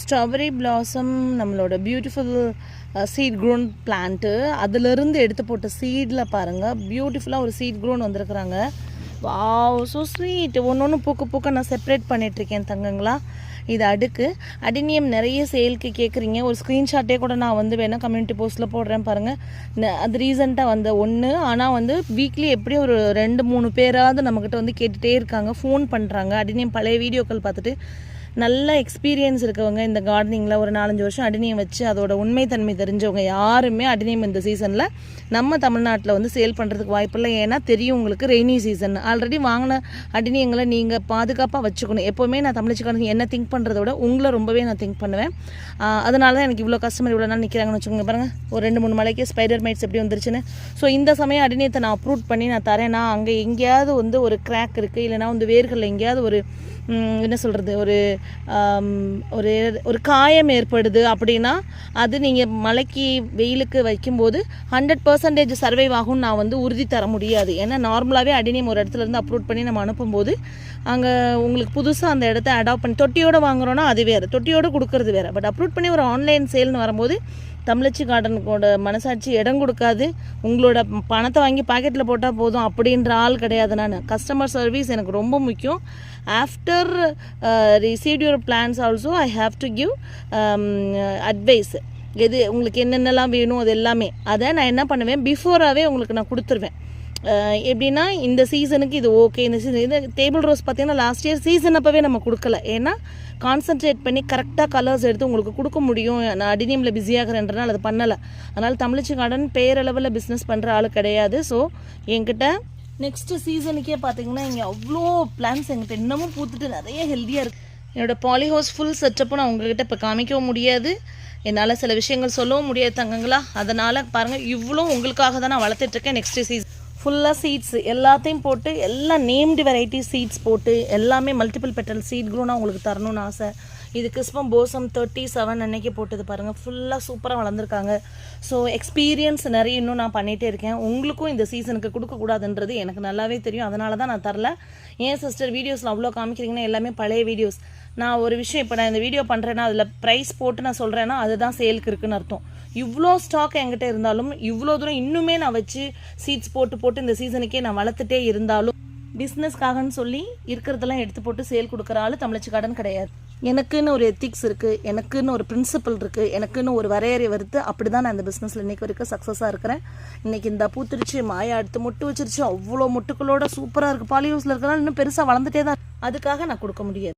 Strawberry blossom நம்மளோட beautiful seed grown plant அதிலிருந்து எடுத்து போட்ட சீடில் பாருங்கள் பியூட்டிஃபுல்லாக ஒரு சீட் க்ரோன் வந்திருக்குறாங்க. வாவ் ஸோ ஸ்வீட் ஒன்று ஒன்று பூக்க பூக்க நான் செப்பரேட் பண்ணிகிட்ருக்கேன் தங்கங்களா. இது அடுக்கு. அடினியம் நிறைய சேலுக்கு கேட்குறீங்க ஒரு ஸ்க்ரீன்ஷாட்டே கூட நான் வந்து வேணால் கம்யூனிட்டி போஸ்ட்டில் போடுறேன் பாருங்கள் ந- அது ரீசெண்டாக வந்த ஒன்று ஆனால் வந்து வீக்லி எப்படியும் ஒரு ரெண்டு மூணு பேராவது நம்மக்கிட்ட வந்து கேட்டுகிட்டே இருக்காங்க. ஃபோன் பண்ணுறாங்க அடினியம் பழைய வீடியோக்கள் பார்த்துட்டு நல்ல எக்ஸ்பீரியன்ஸ் இருக்கவங்க இந்த கார்டனிங்கில் ஒரு நாலஞ்சு வருஷம் அடினியம் வச்சு அதோட உண்மைத்தன்மை தெரிஞ்சவங்க யாருமே அடினியம் இந்த சீசனில் நம்ம தமிழ்நாட்டில் வந்து சேல் பண்ணுறதுக்கு வாய்ப்பில்லை ஏன்னா தெரியும் உங்களுக்கு ரெய்னி சீசன் ஆல்ரெடி வாங்கின அடினியங்களை நீங்கள் பாதுகாப்பாக வச்சுக்கணும். எப்போவுமே நான் தமிழ்ச்சிக்காரங்க என்ன திங்க் பண்ணுறத விட உங்களை ரொம்பவே நான் திங்க் பண்ணுவேன். அதனால தான் எனக்கு இவ்வளோ கஸ்டமர் இவ்வளோ நாள் நிற்கிறாங்கன்னு வச்சுக்கோங்க. பாருங்கள் ஒரு ரெண்டு மூணு மலைக்கு ஸ்பைடர் மைட்ஸ் எப்படி வந்துருச்சுன்னு. ஸோ இந்த சமயம் அடினியத்தை நான் அப்ரூவ் பண்ணி நான் தரேன்னா அங்கே எங்கேயாவது வந்து ஒரு கிராக் இருக்குது இல்லைனா வந்து வேர்களில் எங்கேயாவது ஒரு என்ன சொல்கிறது ஒரு ஒரு ஒரு காயம் ஏற்படுது அப்படின்னா அது நீங்கள் மழைக்கு வெயிலுக்கு வைக்கும்போது ஹண்ட்ரட் பர்சன்டேஜ் சர்வைவ் ஆகும்னு நான் வந்து உறுதி தர முடியாது. ஏன்னா நார்மலாகவே அடினியம் ஒரு இடத்துல இருந்து பண்ணி நம்ம அனுப்பும்போது அங்கே உங்களுக்கு புதுசாக அந்த இடத்த அடாப்ட் பண்ணி தொட்டியோடு வாங்குறோன்னா அது வேறு. தொட்டியோடு கொடுக்கறது வேறு. பட் அப்லோட் பண்ணி ஒரு ஆன்லைன் சேல்னு வரும்போது தமிழச்சி கார்டனுக்கோட மனசாட்சி இடம் கொடுக்காது. உங்களோட பணத்தை வாங்கி பாக்கெட்டில் போட்டால் போதும். அப்படின்ற ஆள் கிடையாது நான். கஸ்டமர் சர்வீஸ் எனக்கு ரொம்ப முக்கியம். After receive your plans also I have to give advice எது உங்களுக்கு என்னென்னலாம் வேணும் அது எல்லாமே அதை நான் என்ன பண்ணுவேன்? பிஃபோராகவே உங்களுக்கு நான் கொடுத்துருவேன். எப்படின்னா இந்த சீசனுக்கு இது ஓகே இந்த சீசன் இது டேபிள் ரோஸ் பார்த்தீங்கன்னா லாஸ்ட் இயர் சீசன் அப்போவே நம்ம கொடுக்கல. ஏன்னா கான்சென்ட்ரேட் பண்ணி கரெக்டாக கலர்ஸ் எடுத்து உங்களுக்கு கொடுக்க முடியும். நான் அடினியமில் பிஸியாகிறேன்றனால அது பண்ணலை. அதனால் தமிழ்ச்சி கார்டன் பேரளவில் பிஸ்னஸ் பண்ணுற ஆள் கிடையாது. ஸோ என்கிட்ட நெக்ஸ்ட்டு சீசனுக்கே பார்த்தீங்கன்னா இங்கே அவ்வளோ பிளான்ஸ் எங்கிட்ட இன்னமும் பூத்துட்டு நிறைய ஹெல்த்தியாக இருக்குது என்னோட பாலிஹவுஸ் ஃபுல் செட்டப்பும் நான் உங்ககிட்ட இப்போ காமிக்கவும் முடியாது. என்னால் சில விஷயங்கள் சொல்லவும் முடியாது தங்கங்களா. அதனால் பாருங்கள் இவ்வளோ உங்களுக்காக தான் நான் வளர்த்துட்ருக்கேன் நெக்ஸ்ட் சீசன் ஃபுல்லாக சீட்ஸ் எல்லாத்தையும் போட்டு எல்லாம் நேம்டு வெரைட்டி சீட்ஸ் போட்டு எல்லாமே மல்டிபிள் பெட்டல் சீட் குரூனாக உங்களுக்கு தரணும்னு ஆசை. இது கிறிஸ்பம் போசம் தேர்ட்டி செவன் அன்னைக்கு போட்டது பாருங்கள் ஃபுல்லாக சூப்பராக வளர்ந்துருக்காங்க. ஸோ எக்ஸ்பீரியன்ஸ் நிறைய இன்னும் நான் பண்ணிகிட்டே இருக்கேன். உங்களுக்கும் இந்த சீசனுக்கு கொடுக்கக்கூடாதுன்றது எனக்கு நல்லாவே தெரியும். அதனால தான் நான் தரல. ஏன் சிஸ்டர் வீடியோஸில் அவ்வளோ காமிக்கிறீங்கன்னா எல்லாமே பழைய வீடியோஸ் நான் ஒரு விஷயம் இப்போ நான் இந்த வீடியோ பண்ணுறேன்னா அதில் ப்ரைஸ் போட்டு நான் சொல்கிறேன்னா அதுதான் சேலுக்கு இருக்குன்னு அர்த்தம். இவ்வளோ ஸ்டாக் என்கிட்ட இருந்தாலும் இவ்வளோ தூரம் இன்னுமே நான் வச்சு சீட்ஸ் போட்டு போட்டு இந்த சீசனுக்கே நான் வளர்த்துட்டே இருந்தாலும் பிஸ்னஸ்க்காகன்னு சொல்லி இருக்கிறதெல்லாம் எடுத்து போட்டு சேல் கொடுக்குற ஆள் தமிழச்சி கார்டன் கிடையாது. எனக்குன்னு ஒரு எத்திக்ஸ் இருக்குது எனக்குன்னு ஒரு பிரின்சிபல் இருக்குது எனக்குன்னு ஒரு வரையறை வருது. அப்படி தான் நான் இந்த பிஸ்னஸில் இன்றைக்கி வரைக்கும் சக்ஸஸாக இருக்கிறேன். இன்றைக்கி இந்த பூத்துருச்சு மாயா அடுத்து முட்டு வச்சிருச்சு அவ்வளோ முட்டுக்களோட சூப்பராக இருக்குது பாலிஹவுஸில் இருக்கிறனால இன்னும் பெருசாக வளர்ந்துட்டே தான் அதுக்காக நான் கொடுக்க முடியாது.